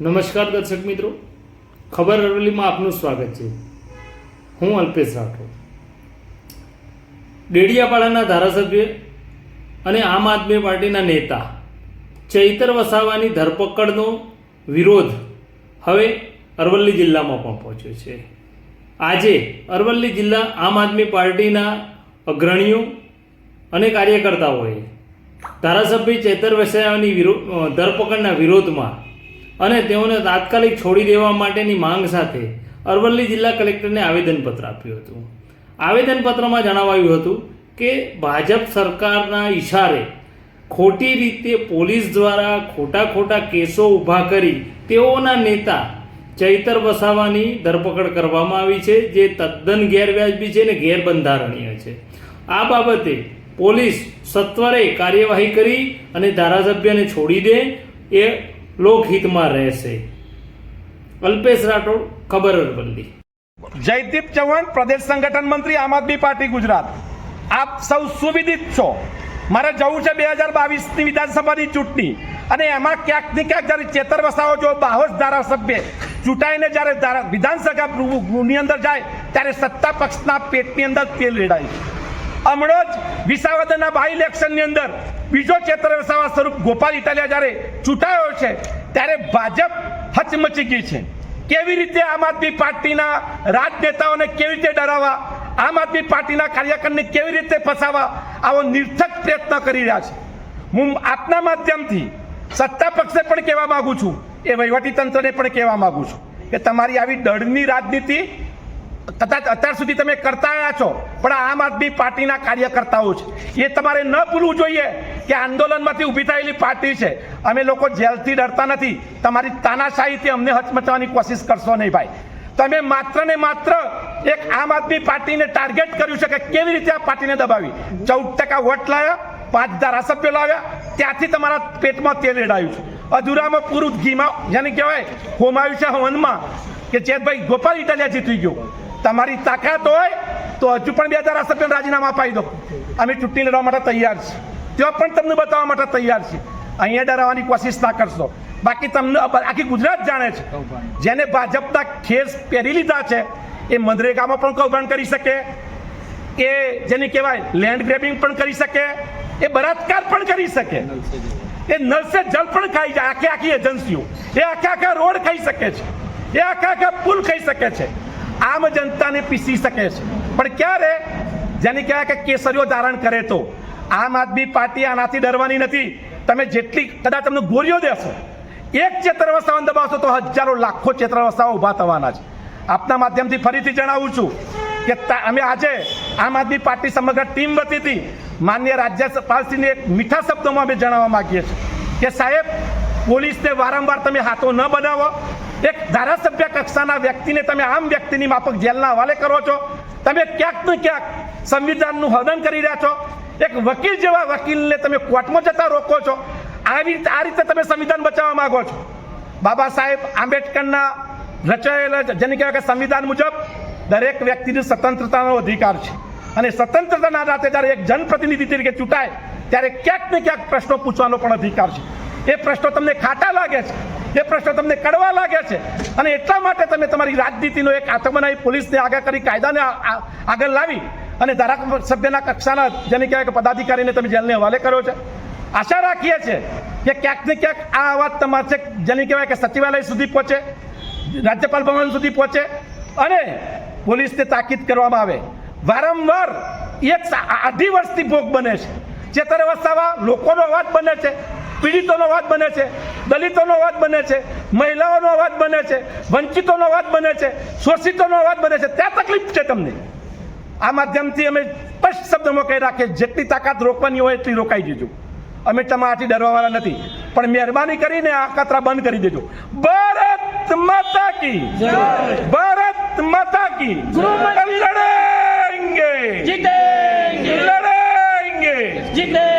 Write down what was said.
નમસ્કાર દર્શક મિત્રો. ખબર અરવલ્લીમાં આપનું સ્વાગત છે. હું અલ્પેશ રાઠોડ. ડેડિયાપાડાના ધારાસભ્ય અને આમ આદમી પાર્ટીના નેતા ચૈતર વસાવાની ધરપકડનો વિરોધ હવે અરવલ્લી જિલ્લામાં પણ પહોંચ્યો છે. આજે અરવલ્લી જિલ્લા આમ આદમી પાર્ટીના અગ્રણીઓ અને કાર્યકર્તાઓએ ધારાસભ્ય ચેતર વસાવાની વિરોધ ધરપકડના વિરોધમાં અને તેઓને તાત્કાલિક છોડી દેવા માટેની માંગ સાથે અરવલ્લી જિલ્લા કલેક્ટરને આવેદનપત્ર આપ્યું હતું. આવેદનપત્રમાં જણાવાયું હતું કે ભાજપ સરકારના ઈશારે ખોટી રીતે પોલીસ દ્વારા ખોટા ખોટા કેસો ઊભા કરી તેઓના નેતા ચૈતર વસાવાની ધરપકડ કરવામાં આવી છે, જે તદ્દન ગેરવ્યાજબી છે અને ગેરબંધારણીય છે. આ બાબતે પોલીસ સત્વરે કાર્યવાહી કરી અને ધારાસભ્યને છોડી દે એ લોકહિતમાં રહેશે. અલ્પેશ રાઠોડ ખબર અરવલ્લી જયદીપ ચૌહાણ, પ્રદેશ સંગઠન મંત્રી, આમ આદમી પાર્ટી, ગુજરાત. આપ સૌ સુવિદિત છો. મારે જવું છે બે હજાર બાવીસની વિધાનસભાની ચૂંટણી. અને એમાં ક્યાંક ને ક્યાંક જ્યારે ચેતર વસાવો, જો બાહોશ ધારાસભ્ય ચૂંટાઈને જ્યારે વિધાનસભા ગૃહની અંદર જાય, ત્યારે સત્તા પક્ષના પેટની અંદર તેલ રેડાય હમણાં જ વિસાવદરના બાય ઇલેક્શનની અંદર બીજો ચેતર વસાવા સ્વરૂપ ગોપાલ ઇટાલિયા જ્યારે ચૂંટાયો છે, ત્યારે ભાજપ હચમચી ગઈ છે. કેવી રીતે આમ આદમી પાર્ટીના રાજનેતાઓને કેવી રીતે ડરાવવા, આમ આદમી પાર્ટીના કાર્યકરને કેવી રીતે ફસાવવા, આવો નિર્થક પ્રયત્ન કરી રહ્યા છે. હું આપના માધ્યમથી સત્તા પક્ષે પણ કહેવા માંગુ છું, એ વહીવટી તંત્રને પણ કહેવા માગું છું કે તમારી આવી દળની રાજનીતિ કદાચ અત્યાર સુધી તમે કરતા આવ્યા છો, પણ આમ આદમી પાર્ટીના કાર્યકર્તાઓ છે. એ તમારે ન ભૂલવું જોઈએ કે આંદોલનમાંથી ઊભી થયેલી પાર્ટી છે. અમે લોકો જેલથી ડરતા નથી. તમારી તાનાશાહીથી અમને હચમચાવવાની કોશિશ કરશો નહીં ભાઈ. તમે માત્ર ને માત્ર એક આમ આદમી પાર્ટીને ટાર્ગેટ કર્યું છે કે કેવી રીતે આ પાર્ટીને દબાવી. ચૌદ ટકા વોટ લાવ્યા પાંચ ધારાસભ્યો લાવ્યા, ત્યાંથી તમારા પેટમાં તેલ રેડાયું છે. અધૂરામાં પૂરું ઘીમાં, જેને કહેવાય હોમાયું છે હવનમાં કે ચેતભાઈ ગોપાલ ઇટાલિયા જીતી ગયો. તમારી તાકાત હોય તો હજુ પણ બે ધારાસભ્યોને રાજીનામા અપાઈ દો. અમે ચૂંટણી લડવા માટે તૈયાર છીએ. ત્યાં પણ તમને બતાવવા માટે તૈયાર છીએ. અહીંયા ડરાવવાની કોશિશ ના કરશો. બાકી તમને આખી ગુજરાત જાણે છે. જેને ભાજપના ખેસ પહેરી લીધા છે, એ મનરેગામાં પણ કૌભાંડ કરી શકે. એ જેને કહેવાય લેન્ડ ગ્રેબિંગ પણ કરી શકે. એ બળાત્કાર પણ કરી શકે. એ નલ સે પણ ખાઈ જાય. આખી આખી એજન્સીઓ એ આખા આખા રોડ ખાઈ શકે છે. એ આખા આખા પુલ ખાઈ શકે છે. આમ જનતાને પીસી શકે છે. પણ ક્યારે? જેને કહેવાય કે કેસરીઓ ધારણ કરે તો. આમ આદમી પાર્ટી આનાથી ડરવાની નથી. તમે જેટલી કદાચ તમને ગોળીઓ દેશો, એક ચેતર દબાવશો તો હજારો, લાખો ચેતર ઊભા થવાના છે. આપના માધ્યમથી ફરીથી જણાવું છું કે અમે આજે આમ આદમી પાર્ટી સમગ્ર ટીમ વતીથી માન્ય રાજ્યપાલશ્રીને એક મીઠા શબ્દોમાં અમે જણાવવા માગીએ છીએ કે સાહેબ, પોલીસને વારંવાર તમે હાથો ન બનાવો. એક ધારાસભ્ય કક્ષાના વ્યક્તિને તમે આમ વ્યક્તિની માફક જેલના હવાલે કરો છો. તમે ક્યાંક ને ક્યાંક સંવિધાનનું હનન કરી રહ્યા છો. એક વકીલ જેવા વકીલને તમે કોર્ટમાં જતા રોકો છો. આવી આ રીતે તમે સંવિધાન બચાવવા માંગો છો. બાબા સાહેબ આંબેડકરના રચાયેલા જેને કહેવાય કે સંવિધાન મુજબ દરેક વ્યક્તિની સ્વતંત્રતાનો અધિકાર છે. અને સ્વતંત્રતાના રાતે જ્યારે એક જનપ્રતિનિધિ તરીકે ચૂંટાય, ત્યારે ક્યાંક ને ક્યાંક પ્રશ્નો પૂછવાનો પણ અધિકાર છે. એ પ્રશ્નો તમને ખાટા લાગે છે. એ પ્રશ્ન તમને કડવા લાગે છે. અને એટલા માટે તમે તમારી રાજનીતિનો એક બનાવી પોલીસને આગળ કરી કાયદાને આગળ લાવી અને ધારાસભ્યના કક્ષાના જેને કહેવાય કે પદાધિકારીને તમે જેલને હવાલે કર્યો છે. આશા રાખીએ છીએ કે ક્યાંક ને ક્યાંક આ અવાજ તમારે જેને કહેવાય કે સચિવાલય સુધી પહોંચે, રાજ્યપાલ ભવન સુધી પહોંચે અને પોલીસને તાકીદ કરવામાં આવે. વારંવાર એક અઢી વર્ષથી ભોગ બને છે. ચેતર અવસ્થામાં લોકોનો અવાજ બને છે. પીડિતોનો અવાજ બને છે દલિતોનો અવાજ બને છે મહિલાઓનો અવાજ બને છે વંચિતોનો અવાજ બને છે શોષિતોનો અવાજ બને છે. ત્યાં તકલીફ છે તમને. આ માધ્યમથી અમે સ્પષ્ટ શબ્દોમાં કહી રાખીએ જેટલી તાકાત રોકવાની હોય એટલી રોકાઈ દેજો અમે તમારાથી ડરવાવાળા નથી. પણ મહેરબાની કરીને આ કતરા બંધ કરી દેજો. ભારત માતા કી. ભારત માતા કી. લડેંગે. જીતેંગે. લડેંગે. જીતેંગે.